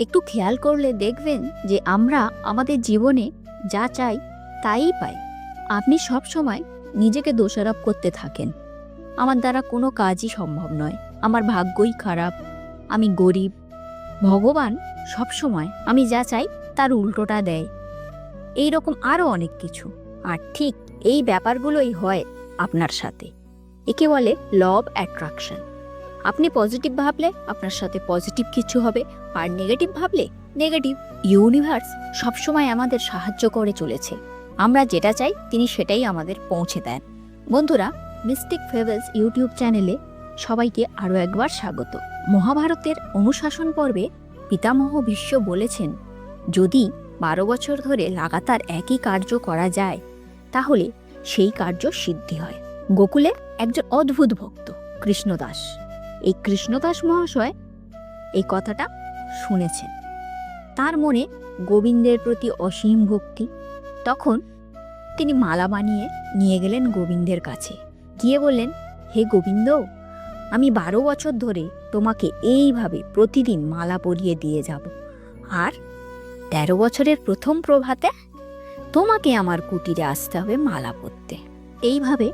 একটু খেয়াল করলে দেখবেন যে আমরা আমাদের জীবনে যা চাই তাই পাই। আপনি সব সময় নিজেকে দোষারোপ করতে থাকেন। আমার দ্বারা কোনো কাজই সম্ভব নয়। আমার ভাগ্যই খারাপ। আমি গরিব। ভগবান সব সময় আমি যা চাই তার উল্টোটা দেয়। এই রকম আরও অনেক কিছু। আর ঠিক এই ব্যাপারগুলোই হয় আপনার সাথে। একে বলে ল অফ অ্যাট্রাকশন আপনি পজিটিভ ভাবলে আপনার সাথে পজিটিভ কিছু হবে, আর নেগেটিভ ভাবলে নেগেটিভ ইউনিভার্স সবসময় আমাদের সাহায্য করে চলেছে। আমরা যেটা চাই, তিনি সেটাই আমাদের পৌঁছে দেন। বন্ধুরা মিস্টিক ফেভেলস ইউটিউব চ্যানেলে সবাইকে আরও একবার স্বাগত। মহাভারতের অনুশাসন পর্বে পিতামহ ভীষ্ম বলেছেন, যদি বারো বছর ধরে লাগাতার একই কার্য করা যায়, তাহলে সেই কার্য সিদ্ধি হয়। গোকুলে একজন অদ্ভুত ভক্ত, কৃষ্ণদাস। এই কৃষ্ণদাস মহাশয় এই কথাটা শুনেছেন। তার মনে গোবিন্দের প্রতি অসীম ভক্তি। তখন তিনি মালা বানিয়ে নিয়ে গেলেন গোবিন্দের কাছে। গিয়ে বললেন, হে গোবিন্দ, আমি বারো বছর ধরে তোমাকে এইভাবে প্রতিদিন মালা পরিয়ে দিয়ে যাব। আর তেরো বছরের প্রথম প্রভাতে তোমাকে আমার কুটিরে আসতে হবে মালা পরতে। এইভাবে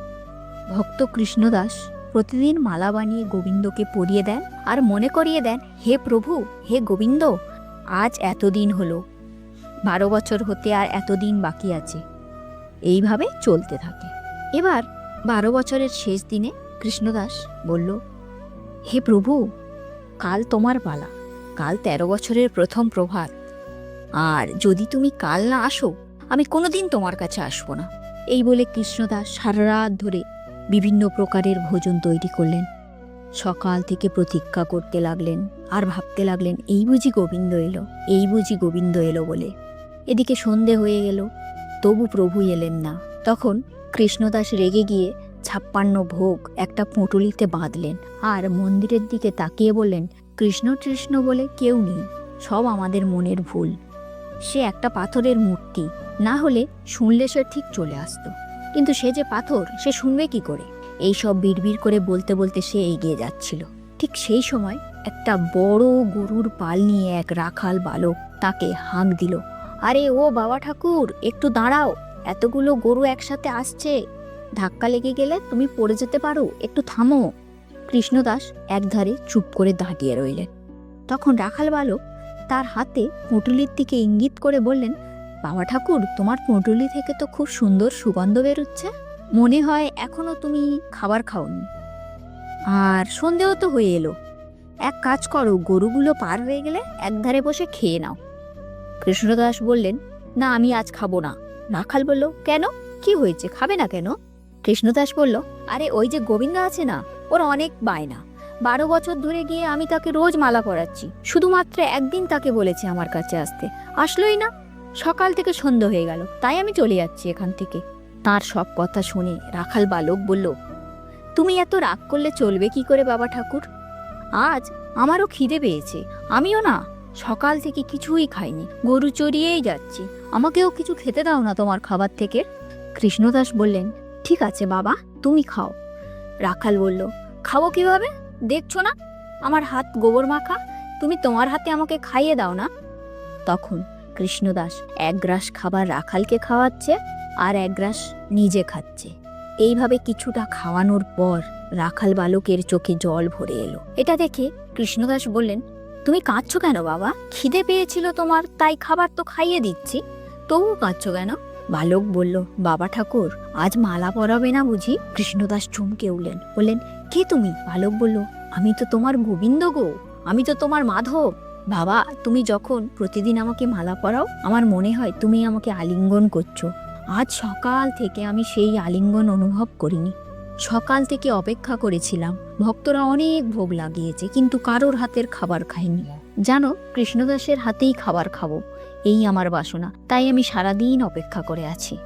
ভক্ত কৃষ্ণদাস প্রতিদিন মালা বানিয়ে গোবিন্দকে পরিয়ে দেন আর মনে করিয়ে দেন, হে প্রভু, হে গোবিন্দ, আজ এতদিন হলো। বারো বছর হতে আর এতদিন বাকি আছে। এইভাবে চলতে থাকে। এবার বারো বছরের শেষ দিনে কৃষ্ণদাস বলল, হে প্রভু, কাল তোমার পালা। কাল তেরো বছরের প্রথম প্রভাত। আর যদি তুমি কাল না আসো, আমি কোনোদিন তোমার কাছে আসব না। এই বলে কৃষ্ণদাস সারা রাত ধরে বিভিন্ন প্রকারের ভোজন তৈরি করলেন। সকাল থেকে প্রতীক্ষা করতে লাগলেন, আর ভাবতে লাগলেন, এই বুঝি গোবিন্দ এলো, এই বুঝি গোবিন্দ এলো বলে। এদিকে সন্ধে হয়ে গেল, তবু প্রভু এলেন না। তখন কৃষ্ণদাস রেগে গিয়ে ছাপ্পান্ন ভোগ একটা পুঁটুলিতে বাঁধলেন, আর মন্দিরের দিকে তাকিয়ে বললেন, কৃষ্ণ কৃষ্ণ বলে কেউ নেই, সব আমাদের মনের ভুল। সে একটা পাথরের মূর্তি, না হলে শুনলে সে ঠিক চলে আসতো। কিন্তু সে যে পাথর, সে শুনবে কি করে? এই সব বিড়বিড় করে বলতে বলতে সে এগিয়ে যাচ্ছিল। ঠিক সেই সময় একটা বড় গরুর পাল নিয়ে এক রাখাল বালক তাকে হাঁক দিল, আরে ও বাবা ঠাকুর, একটু দাঁড়াও, এতগুলো গরু একসাথে আসছে। ধাক্কা লেগে গেলে তুমি পড়ে যেতে পারো, একটু থামো। কৃষ্ণদাস একধারে চুপ করে দাঁড়িয়ে রইলেন। তখন রাখাল বালক তার হাতে পুঁটুলির দিকে ইঙ্গিত করে বললেন বাবা ঠাকুর, তোমার পুঁটুলি থেকে তো খুব সুন্দর সুগন্ধ বেরোচ্ছে। মনে হয় এখনও তুমি খাবার খাওনি। আর সন্ধেও তো হয়ে এলো। এক কাজ করো, গরুগুলো পার হয়ে গেলে একধারে বসে খেয়ে নাও। কৃষ্ণদাস বললেন, না, আমি আজ খাব না। রাখাল বলল, কেন? কি হয়েছে? খাবে না কেন? কৃষ্ণদাস বলল, আরে, ওই যে গোবিন্দ আছে না, ওর অনেক বায়না। বারো বছর ধরে গিয়ে আমি তাকে রোজ মালা পরাচ্ছি। শুধুমাত্র একদিন তাকে বলেছে আমার কাছে আসতে। আসলোই না? সকাল থেকে সন্ধ্যা হয়ে গেল, তাই আমি চলে যাচ্ছি এখান থেকে। তার সব কথা শুনে রাখাল বালক বলল, তুমি এত রাগ করলে চলবে কি করে বাবা ঠাকুর? আজ আমারও খিদে পেয়েছে, আমিও না, সকাল থেকে কিছুই খাইনি, গরু চড়িয়েই যাচ্ছি। আমাকেও কিছু খেতে দাও না তোমার খাবার থেকে? কৃষ্ণদাস বললেন, ঠিক আছে বাবা, তুমি খাও। রাখাল বলল, খাব কীভাবে? দেখছ না, আমার হাত গোবর মাখা, তুমি তোমার হাতে আমাকে খাইয়ে দাও না? তখন কৃষ্ণদাস এক গ্রাস খাবার রাখালকে খাওয়াচ্ছে আর এক গ্রাস নিজে খাচ্ছে। এইভাবে কিছুটা খাওয়ানোর পর রাখাল বালকের চোখে জল ভরে এলো। এটা দেখে কৃষ্ণদাস বললেন, তুমি কাঁদছো কেন বাবা? খিদে পেয়েছিল তোমার, তাই খাবার তো খাইয়ে দিচ্ছি। তবুও কাঁদছো কেন? বালক বলল, বাবা ঠাকুর, আজ মালা পরাবে না বুঝি? কৃষ্ণদাস চমকে উঠলেন, বললেন, কে তুমি? বালক বলল, আমি তো তোমার গোবিন্দ গো, আমি তো তোমার মাধব। বাবা, তুমি যখন প্রতিদিন আমাকে মালা পরাও, আমার মনে হয় তুমি আমাকে আলিঙ্গন করছ। আজ সকাল থেকে আমি সেই আলিঙ্গন অনুভব করিনি। সকাল থেকে অপেক্ষা করেছিলাম। ভক্তরা অনেক ভোগ লাগিয়েছে, কিন্তু কারোর হাতের খাবার খাইনি। জানো, কৃষ্ণদাসের হাতেই খাবার খাব, এই আমার বাসনা। তাই আমি সারাদিন অপেক্ষা করে আছি।